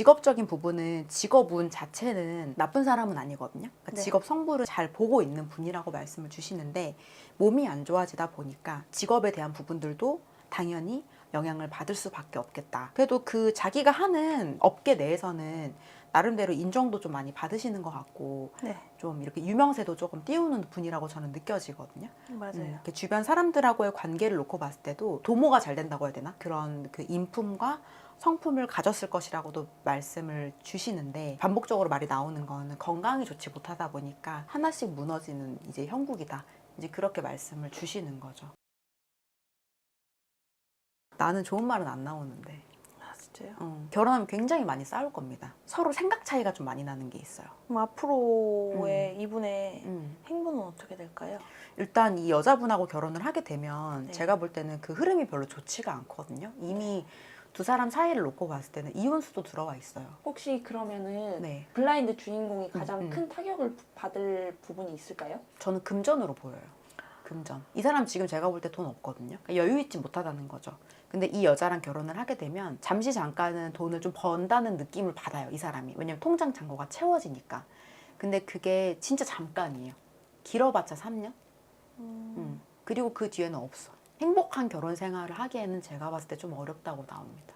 직업적인 부분은 직업운 자체는 나쁜 사람은 아니거든요. 그러니까 네. 직업 성부를 잘 보고 있는 분이라고 말씀을 주시는데 몸이 안 좋아지다 보니까 직업에 대한 부분들도 당연히 영향을 받을 수밖에 없겠다. 그래도 그 자기가 하는 업계 내에서는 나름대로 인정도 좀 많이 받으시는 것 같고 네, 좀 이렇게 유명세도 조금 띄우는 분이라고 저는 느껴지거든요. 맞아요. 음, 이렇게 주변 사람들하고의 관계를 놓고 봤을 때도 도모가 잘 된다고 해야 되나? 그런 그 인품과 성품을 가졌을 것이라고도 말씀을 주시는데 반복적으로 말이 나오는 거는 건강이 좋지 못하다 보니까 하나씩 무너지는 이제 형국이다. 이제 그렇게 말씀을 주시는 거죠. 나는 좋은 말은 안 나오는데 아 진짜요? 어, 결혼하면 굉장히 많이 싸울 겁니다. 서로 생각 차이가 좀 많이 나는 게 있어요. 그럼 앞으로의 이분의 음. 행보는 어떻게 될까요? 일단 이 여자분하고 결혼을 하게 되면 네. 제가 볼 때는 그 흐름이 별로 좋지가 않거든요. 이미 두 사람 사이를 놓고 봤을 때는 이혼수도 들어와 있어요. 혹시 그러면은 네. 블라인드 주인공이 가장 음, 음. 큰 타격을 받을 부분이 있을까요? 저는 금전으로 보여요. 금전. 이 사람 지금 제가 볼 때 돈 없거든요. 그러니까 여유 있지 못하다는 거죠. 근데 이 여자랑 결혼을 하게 되면 잠시 잠깐은 돈을 좀 번다는 느낌을 받아요. 이 사람이. 왜냐면 통장 잔고가 채워지니까. 근데 그게 진짜 잠깐이에요. 길어봤자 3년? 음. 그리고 그 뒤에는 없어. 행복한 결혼 생활을 하기에는 제가 봤을 때 좀 어렵다고 나옵니다.